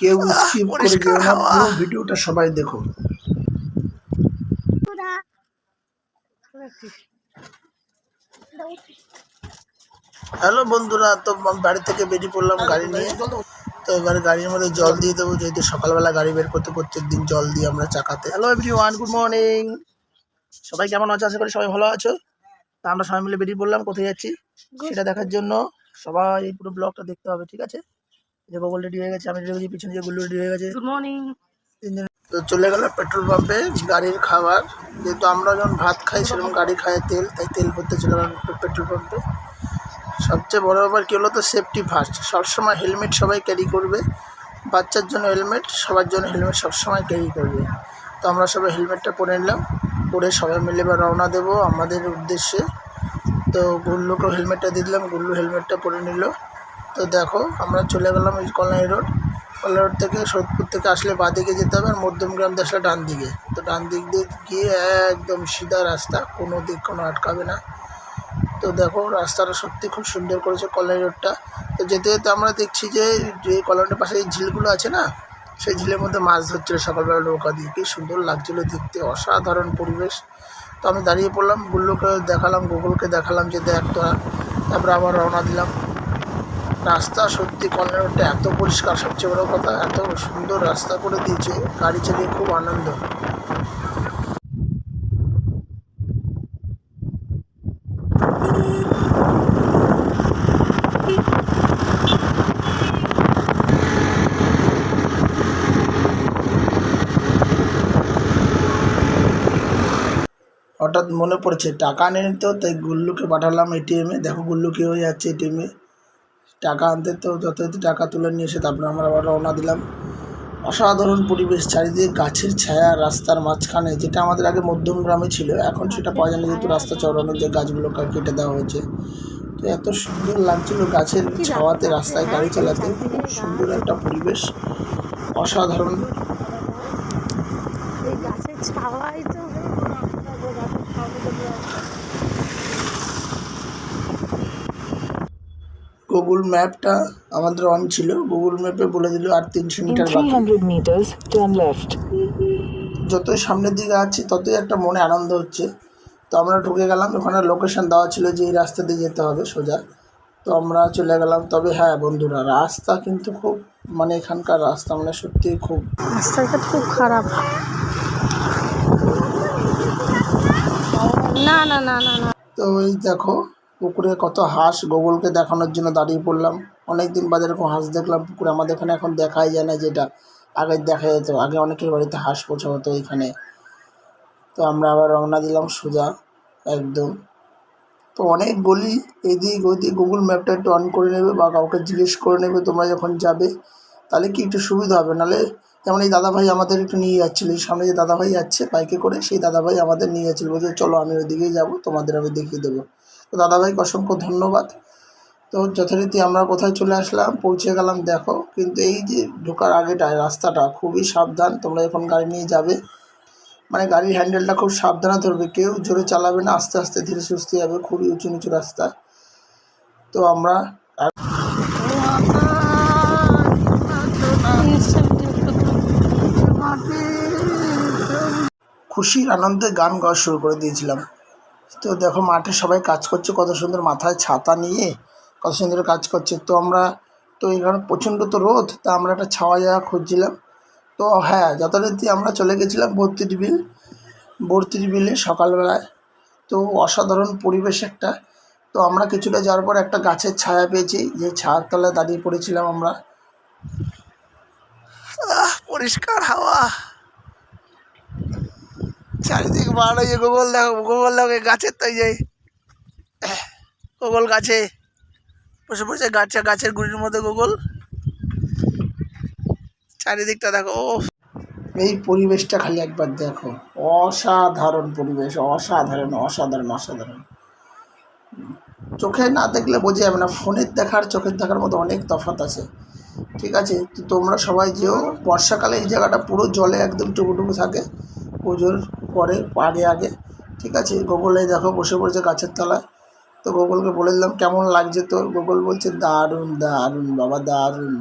কেউ স্কিপ করে যেও না পুরো ভিডিওটা সবাই দেখো। হ্যালো বন্ধুরা তো বাড়ি থেকে বেরিয়ে পড়লাম গাড়ি নিয়ে। তো এবার গাড়ির মধ্যে জল দিয়ে দেবো যেহেতু সকালবেলা গাড়ি বের করতে প্রত্যেক দিন জল দিই আমরা চাকাতে। Hello everyone good morning সবাই কেমন আছো? আশা করি সবাই ভালো আছো। তা আমরা সবাই মিলে বেরিয়ে পড়লাম কোথায় যাচ্ছি? সেটা দেখার জন্য সবাই এই পুরো ব্লগটা দেখতে হবে ঠিক আছে? গোগল রেডি হয়ে গেছে আমি হয়েছি পিছনে যে গুল্লু রেডি হয়ে গেছে। গুড মর্নিং তো চলে গেল পেট্রোল পাম্পে গাড়ির খাবার। যেহেতু আমরা যখন ভাত খাই সেরকম গাড়ি খায় তেল তাই তেল ভরতে চলে গেলাম পেট্রোল পাম্পে সবচেয়ে বড় ব্যাপার কী হলো তো সেফটি ফার্স্ট সবসময় হেলমেট সবাই ক্যারি করবে। বাচ্চার জন্য হেলমেট সবার জন্য হেলমেট সবসময় ক্যারি করবে। তো আমরা সবাই হেলমেটটা পরে নিলাম। পরে সবাই মিলে এবার রওনা দেবো আমাদের উদ্দেশ্যে। তো গুল্লুকেও হেলমেটটা দিয়ে দিলাম গুল্লু হেলমেটটা পরে নিল। তো দেখো, আমরা চলে গেলাম এই কল্যাণী রোড। কল্যাণী রোড থেকে সোদপুর থেকে আসলে বাঁদিকে যেতে হবে আর মধ্যমগ্রাম দিয়ে ডান দিকে। তো ডান দিক দিয়ে গিয়ে একদম সিধা রাস্তা, কোনো দিক কোনো আটকাবে না। তো দেখো, রাস্তাটা সত্যি খুব সুন্দর করেছে কল্যাণী রোডটা। তো যেতে যেতে আমরা দেখছি যে যে কল্যাণীর পাশে এই ঝিলগুলো আছে না, সেই ঝিলের মধ্যে মাছ ধরছিল সকালবেলা নৌকা দিয়ে। কি সুন্দর লাগছিল দেখতে, অসাধারণ পরিবেশ। তো আমি দাঁড়িয়ে পড়লাম, গুল্লুকে দেখালাম, গুগলকে দেখালাম যে দেখ তোরা। তারপরে আবার রওনা দিলাম। রাস্তা সত্যি কল্যাণ এত পরিষ্কার, সবচেয়ে বড় কথা, এত সুন্দর রাস্তা করে দিয়েছে, গাড়ি চালিয়ে খুব আনন্দ। হঠাৎ মনে পড়েছে, টাকা নেই তো, তাই গুল্লুকে পাঠালাম এটিএমে দেখো গুল্লু কী হয়ে যাচ্ছে এটিএমে টাকা আনতে তো যথাযথ টাকা তুলে নিয়ে এসে তারপরে আমরা আবার রওনা দিলাম। অসাধারণ পরিবেশ, চারিদিকে গাছের ছায়া, রাস্তার মাঝখানে, যেটা আমাদের আগে মধ্যম গ্রামে ছিল, এখন সেটা পাওয়া যায় না যেহেতু রাস্তা চড়ানো যে গাছগুলো কেটে দেওয়া হয়েছে। তো এত সুন্দর লাগছিল গাছের ছাওয়াতে রাস্তায় গাড়ি চালাতে খুব সুন্দর একটা পরিবেশ, অসাধারণ। ছাওয়াই তো গুগল ম্যাপটা আমাদের অন ছিল। গুগল ম্যাপে বলে দিল আর তিনশো মিটার বাকি। 300 meters, যতই সামনের দিকে আছি ততই একটা মনে আনন্দ হচ্ছে। তো আমরা ঢুকে গেলাম ওখানে লোকেশন দেওয়া ছিল যে এই রাস্তা দিয়ে যেতে হবে সোজা। তো আমরা চলে গেলাম। তবে হ্যাঁ বন্ধুরা রাস্তা কিন্তু খুব মানে এখানকার রাস্তা মানে সত্যিই খুব রাস্তাটা খুব খারাপ। না না না না না। তো এই দেখো পুকুরে কত হাঁস গোগলকে দেখানোর জন্য দাঁড়িয়ে পড়লাম। অনেক দিন বাদে এরকম হাঁস দেখলাম পুকুরে। আমাদের এখানে এখন দেখাই যায় না যেটা। আগে দেখা যেত। আগে অনেকের বাড়িতে হাঁস পোছা হতো এখানে। তো আমরা আবার রওনা দিলাম সোজা একদম। তো অনেক গলি এদিক ওদিক গুগল ম্যাপটা একটু অন করে নেবে বা কাউকে জিজ্ঞেস করে নেবে তোমরা যখন যাবে। তাহলে কি একটু সুবিধা হবে? নাহলে যেমন এই দাদাভাই আমাদের একটু নিয়ে যাচ্ছিল। এই সামনে যে দাদাভাই যাচ্ছে বাইকে করে, সেই দাদাভাই আমাদের নিয়ে যাচ্ছিল। বলছে, চলো আমি ওইদিকেই যাব। তোমাদের আমি দেখিয়ে দেবো। তো দাদাভাইকে অসংখ্য ধন্যবাদ। তো যথারীতি আমরা কোথায় চলে আসলাম, পৌঁছে গেলাম দেখো। কিন্তু এই যে ঢোকার আগেটা রাস্তাটা খুবই সাবধান, তোমরা যখন গাড়ি নিয়ে যাবে মানে গাড়ির হ্যান্ডেলটা খুব সাবধানে ধরবে। কেউ জোরে চালাবে না, আস্তে আস্তে ধীরে সুস্থে যাবে, খুবই উঁচু নিচু রাস্তা। তো আমরা খুশির আনন্দে গান গাওয়া শুরু করে দিয়েছিলাম। তো দেখো মাঠে সবাই কাজ করছে, কত সুন্দর মাথায় ছাতা নিয়ে, কত সুন্দর কাজ করছে। তো আমরা, তো এখানে প্রচণ্ড তো রোদ, তা আমরা একটা ছাওয়া জায়গা খুঁজছিলাম। তো হ্যাঁ যথারীতি আমরা চলে গেছিলাম বত্রিশ বিল বত্রিশ বিলে সকালবেলায়। তো অসাধারণ পরিবেশ একটা। তো আমরা কিছুটা যাওয়ার পর একটা গাছের ছায়া পেয়েছি, যে ছায়ার তলায় দাঁড়িয়ে পড়েছিলাম আমরা। পরিষ্কার হাওয়া। চারিদিক বার হয়ে গোগল দেখো গোগল দেখো গাছের তাই যাই গোগল গাছে। বসে বসে গাছে, গাছের গুড়ির মধ্যে গোগল চারিদিকটা দেখো ও এই পরিবেশটা খালি একবার দেখো। অসাধারণ পরিবেশ, অসাধারণ অসাধারণ অসাধারণ। চোখে না দেখলে বোঝা যাবে না, ফোনের দেখার, চোখের দেখার মতো অনেক তফাৎ আছে। ঠিক আছে, তো তোমরা সবাই যেও, বর্ষাকালে এই জায়গাটা পুরো জলে একদম টুকুটুকু থাকে। পুজোর পরে পারে আগে। ঠিক আছে গোগলে দেখো বসে পড়েছে গাছের তলায়। তো গোগলকে বলে দিলাম, কেমন লাগছে তোর? গোগল বলছে, দারুণ দারুণ, বাবা, দারুণ।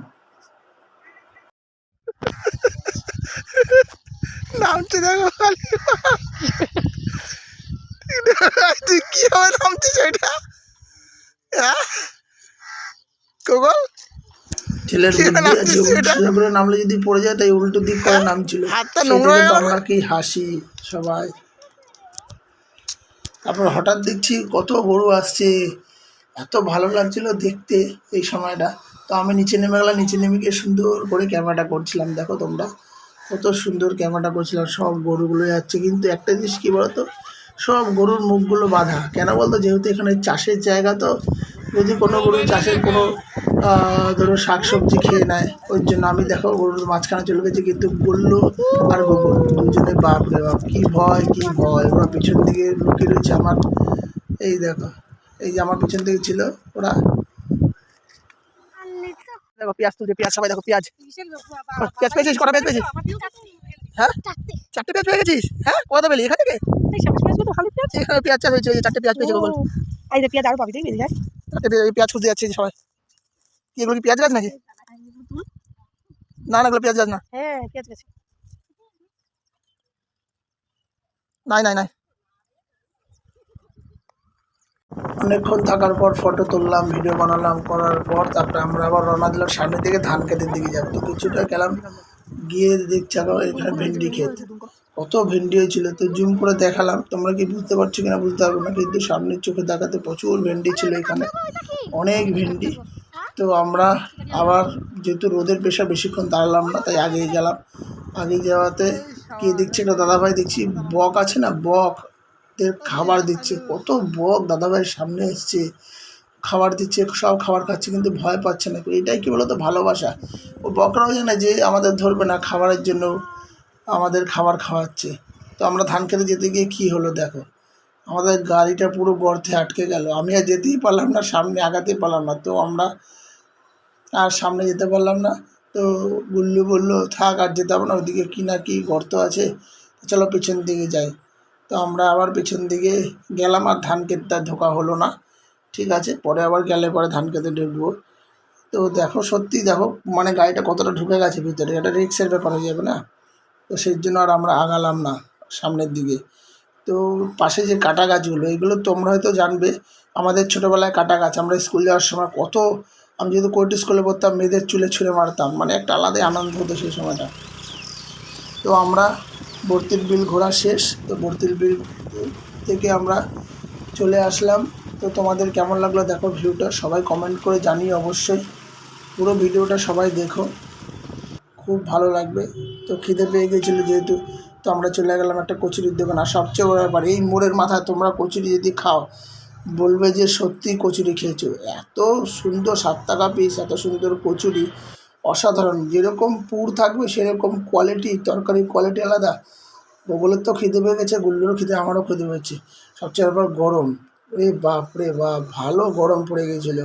নামছে দেখো তুই কীভাবে নামছিস ওইটা হ্যাঁ? গোগল ছেলের করে নামলে যদি পড়ে যায় তাই উল্টো দিক করে নামছিল। হাতটা নোংরা। আমরা কি হাসি সবাই। তারপর হঠাৎ দেখছি কত গরু আসছে এত ভালো লাগছিল দেখতে এই সময়টা। তো আমি নিচে নেমে গেলাম নিচে নেমে গিয়ে সুন্দর করে ক্যামেরাটা করছিলাম। দেখো তোমরা কত সুন্দর ক্যামেরাটা করছিলাম সব গরুগুলো যাচ্ছে। কিন্তু একটা জিনিস কী বলতো সব গরুর মুখগুলো বাঁধা। কেন বলতো যেহেতু এখানে চাষের জায়গা তো যদি কোনো গরু চাষের কোনো ধরো শাক সবজি খেয়ে নেয় ওই জন্য আমি দেখো গরুর মাঝখানে চলে গেছি কিন্তু বলল আর গোবর দুজনে বাপ রে বাপ কী ভয় কী ভয়। ওরা পিছন দিকে লুকিয়ে রয়েছে আমার এই দেখো এই যে আমার পিছন দিকে ছিল ওরা। দেখো পেঁয়াজ তুলছে পেঁয়াজ সবাই দেখো পেঁয়াজ। পেঁয়াজ পেয়েছিস? কটা পেঁয়াজ পেয়েছিস? হ্যাঁ? চারটে পেঁয়াজ পেয়ে গেছিস? হ্যাঁ? কত পেলি? এখান থেকে? এখানে পেঁয়াজ। চাষ হয়েছে চারটে পেঁয়াজ পেয়েছে এই যে পেঁয়াজ আরও পাবি দেখবি পেঁয়াজ খুঁজতে যাচ্ছে সবাই। কি এগুলো কি পেঁয়াজ গাছ নাকি? না না এগুলো পেঁয়াজ গাছ না। হ্যাঁ পেঁয়াজ গেছে। নাই নাই নাই। অনেকক্ষণ থাকার পর ফটো তুললাম ভিডিও বানালাম করার পর তারপরে আমরা আবার রওনা দিলাম সামনের দিকে ধান খেতের দিকে যাব। তো কিছুটা গেলাম গিয়ে দেখছি এখানে ভেন্ডি ক্ষেত। কত ভেন্ডি হয়েছিল, তো জুম করে দেখালাম। তোমরা কি বুঝতে পারছ কিনা বুঝতে পারব না, কিন্তু সামনের চোখে দেখাতে প্রচুর ভেন্ডি ছিল এখানে। অনেক ভেন্ডি। তো আমরা আবার যেহেতু রোদের পেশা বেশিক্ষণ দাঁড়ালাম না, তাই আগেই গেলাম। আগে যাওয়াতে কি দেখছি একটা দাদাভাই দেখছি, বক আছে না বক দের খাবার দিচ্ছে। কত বক দাদাভাইয়ের সামনে এসছে। খাবার দিচ্ছে, সব খাবার খাচ্ছে, কিন্তু ভয় পাচ্ছে না। এটাই কি বলতো, ভালোবাসা। ও বকরাও জানে যে আমাদের ধরবে না খাবারের জন্য। আমাদের খাবার খাওয়াচ্ছে। তো আমরা ধান খেতে যেতে গিয়ে কী হলো দেখো? আমাদের গাড়িটা পুরো গর্তে আটকে গেল। আমি আর যেতেই পারলাম না, সামনে আগাতেই পারলাম না। তো আমরা আর সামনে যেতে পারলাম না। তো গুল্লু বলল, থাক, আর যেতে হবে না ওইদিকে কী না কি গর্ত আছে। চলো পেছন দিকে যাই। তো আমরা আবার পেছন দিকে গেলাম, আর ধান ক্ষেতটা ধোকা হলো না। ঠিক আছে, পরে আবার গেলে পরে ধান খেতে ঢুকবো। তো দেখো সত্যি দেখো মানে গাড়িটা কতটা ঢুকে গেছে ভিতরে। এটা রিক্সের ব্যাপার হয়ে যাবে না? তো সেই জন্য আর আমরা আগালাম না সামনের দিকে। তো পাশে যে কাটা গাছগুলো, এগুলো তোমরা হয়তো জানবে, আমাদের ছোটোবেলায় কাটা গাছ, আমরা স্কুল যাওয়ার সময় কত, আমি যেহেতু কোর্ট স্কুলে পড়তাম, মেয়েদের চুলে ছুঁড়ে মারতাম মানে একটা আলাদাই আনন্দ হতো সেই সময়টা। তো আমরা বর্তির বিল ঘোরা শেষ, তো বর্তির বিল থেকে আমরা চলে আসলাম। তো তোমাদের কেমন লাগল দেখো ভিউটা, সবাই কমেন্ট করে জানিও অবশ্যই। পুরো ভিডিওটা সবাই দেখো। খুব ভালো লাগবে। তো খিদে পেয়ে গেছিল যেহেতু, তো আমরা চলে গেলাম একটা কচুরির দোকান। আর সবচেয়ে বড় ব্যাপার, এই মোড়ের মাথায় তোমরা কচুরি যদি খাও, বলবে যে সত্যি কচুরি খেয়েছো। এত সুন্দর সাত টাকা পিস এত সুন্দর কচুরি, অসাধারণ। যেরকম পুর থাকবে, সেরকম কোয়ালিটি তরকারির কোয়ালিটি আলাদা। ওগুলোর তো খিদে পেয়ে গেছে, গুল্লুরও খিদে, আমারও খিদে পেয়েছে। সবচেয়ে ব্যাপার, গরম। রে বাপ রে বাপ, ভালো গরম পড়ে গিয়েছিল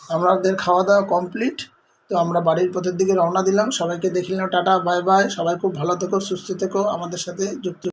আমাদের খাওয়া দাওয়া কমপ্লিট তো আমরা বাড়ির পথের দিকে রওনা দিলাম। সবাইকে দেখিলাম, টাটা, বাই বাই। সবাই খুব ভালো থেকো, সুস্থ থেকো। আমাদের সাথে যুক্ত